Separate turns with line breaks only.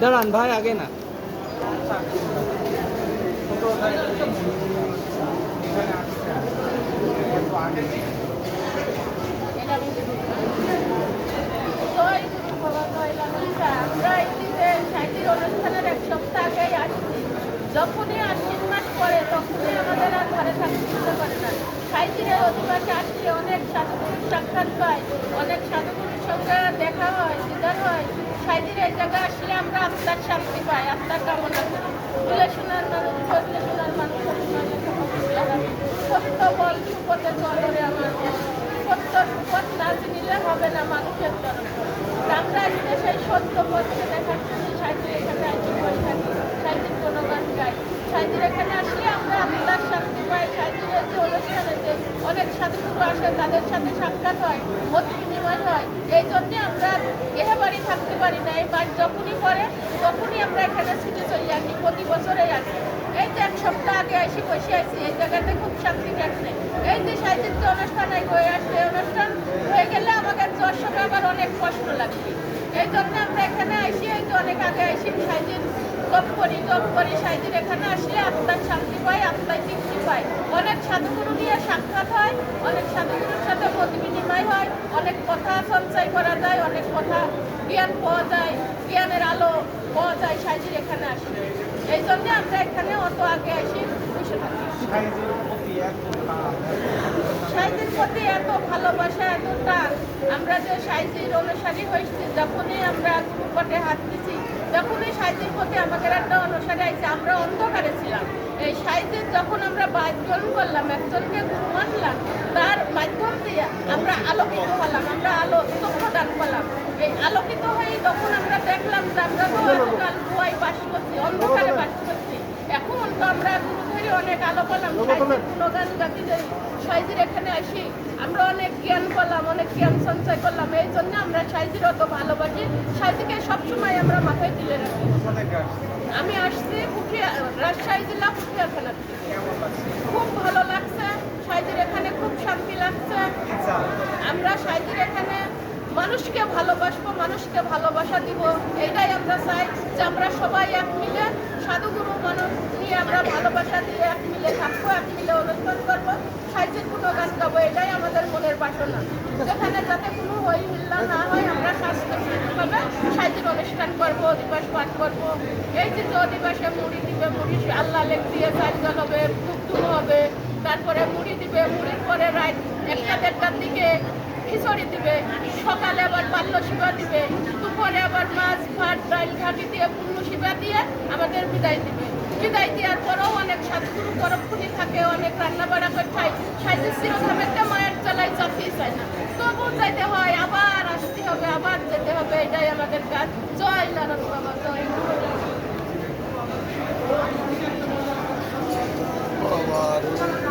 দাঁড়ান, ভাই, আগে না।
অনুষ্ঠানের এক সপ্তাহ যখনই আশ্বিন মাস পরে তখনই আমাদের আর ঘরে থাকতে করে না। সাহিত্যের অধিবাসে আসলে অনেক সাধুগুরুর সাক্ষাৎ পাই অনেক সাধুগুরুর সঙ্গে দেখা হয় দিদার হয়। এই জায়গায় আসলে আমরা আত্মার শান্তি পাই, আত্মার কামনা করি। তুলে শোনার মানুষ, বললে শোনার মানুষ সত্য বল সুপথে চলরে আমার। সত্য সুপথ না চিনিলে হবে না মানুষের জন্য আমরা আজকে সেই সত্য পথকে দেখার জন্য সাহিত্যের এখানে আছি, বসে থাকি সাহিত্যের কোনো গান গাই। সাহিত্যের এখানে আসলে আমরা আত্মার শান্তি পাই সাহিত্যের যে অনুষ্ঠানে যে অনেক সাধুগুরু আসে তাদের সাথে সাক্ষাৎ হয় মত বিনিময় হয় এই জন্যে আমরা এহে বাড়ি থাকতে পারি না। এই যখনই পরে তখনই আমরা এখানে ছুটে চলে আসি প্রতি বছরেই আসি এই যে এক সপ্তাহ আগে আসি বসে আসি এই জায়গাতে খুব শান্তি লাগছে এই যে সাহিত্যের অনুষ্ঠান হয়ে আসছে অনুষ্ঠান হয়ে গেলে আমাকে সময় আবার অনেক কষ্ট লাগবে। এই জন্য আমরা এখানে আসি এই যে অনেক আগে আসি সাহিত্যের জপ করি জপ করি সাহিত্যের এখানে আসলে আত্মার শান্তি পাই আত্মায় তৃপ্তি পাই। অনেক সাধুগুরু নিয়ে সাক্ষাৎ হয়, অনেক সাধুগুরুর সাথে মত বিনিময় হয়। কথা সঞ্চয় করা যায়, অনেক কথা জ্ঞান পাওয়া যায়, জ্ঞানের আলো পাওয়া যায় সাহিত্যের এখানে আসলে। এই জন্য আমরা এখানে অত আগে আসি বসে সাহিত্যের প্রতি এত ভালোবাসা, এত টান, আমরা যে সাহিত্যের অনুসারী হয়েছি, যখনই আমরা গুরুপটে হাত দিচ্ছি তখনই সাহিত্যের প্রতি আমাদের একটা অনুসারী আছে আমরা অন্ধকারে ছিলাম। এই সাহিত্যের যখন আমরা বাজন করলাম, একজনকে গুরু মানলাম তার আমরা আলোকিত হলাম আমরা আলো চক্ষু দান করলাম এই আলোকিত হয়ে তখন আমরা দেখলাম যে আমরা তো এতকাল ভুয়াই বাস করছি অন্ধকারে বাস করছি। এখন তো আমরা গুরু ধরে অনেক আলো পেলাম গাতি যাই সাইজির এখানে আসি আমরা অনেক জ্ঞান পেলাম অনেক জ্ঞান সঞ্চয় করলাম। এই জন্য আমরা সাইজির অত ভালোবাসি সাইজিকে সবসময় আমরা মাথায় তুলে রাখি। আমি আসছি পুঠিয়া রাজশাহী জেলা পুঠিয়া থানা খুব ভালো লাগছে সাইজির এখানে খুব শান্তি লাগছে আমরা সাইজির এখানে মানুষকে ভালোবাসবো, মানুষকে ভালোবাসা দিব। এটাই আমরা চাই যে আমরা সবাই এক মিলে সাধুগুরু মানুষ নিয়ে আমরা ভালোবাসা দিয়ে এক মিলে থাকব, এক মিলে অনুষ্ঠান করব সাহিত্যের কোনো গান গাবো, এটাই আমাদের মনের বাসনা। যেখানে যাতে কোনো হই মিল্লা না হয়, আমরা স্বাস্থ্য স্বাস্থ্যভাবে সাহিত্যের অনুষ্ঠান করব, দিবস পাঠ করব। এই যে দিবসে মুড়ি দিবে, মুড়ি আল্লাহ লেখ দিয়ে জল হবে টুকটুক হবে, তারপরে মুড়ি দিবে, মুড়ির পরে রাত একটা দিকে খিচুড়ি দিবে, সকালে আবার বাল্য সেবা দিবে, দুপুরে আবার মাছ, ভাত, ডাল, ঘাটি দিয়ে পূর্ণ সেবা দিয়ে আমাদের বিদায় দিবে বিদায় দেওয়ার পরেও অনেক সাধুগুরু তরফুনি থাকে, অনেক রান্না বাড়া করে খাই সাহিত্য চিরধামেতে মায়ের চালাই চাপিয়ে চায় না তবু যাইতে হয়, আবার আসতে হবে, আবার যেতে হবে, এটাই আমাদের কাজ জয় লালন বাবা, জয়।
বাবা।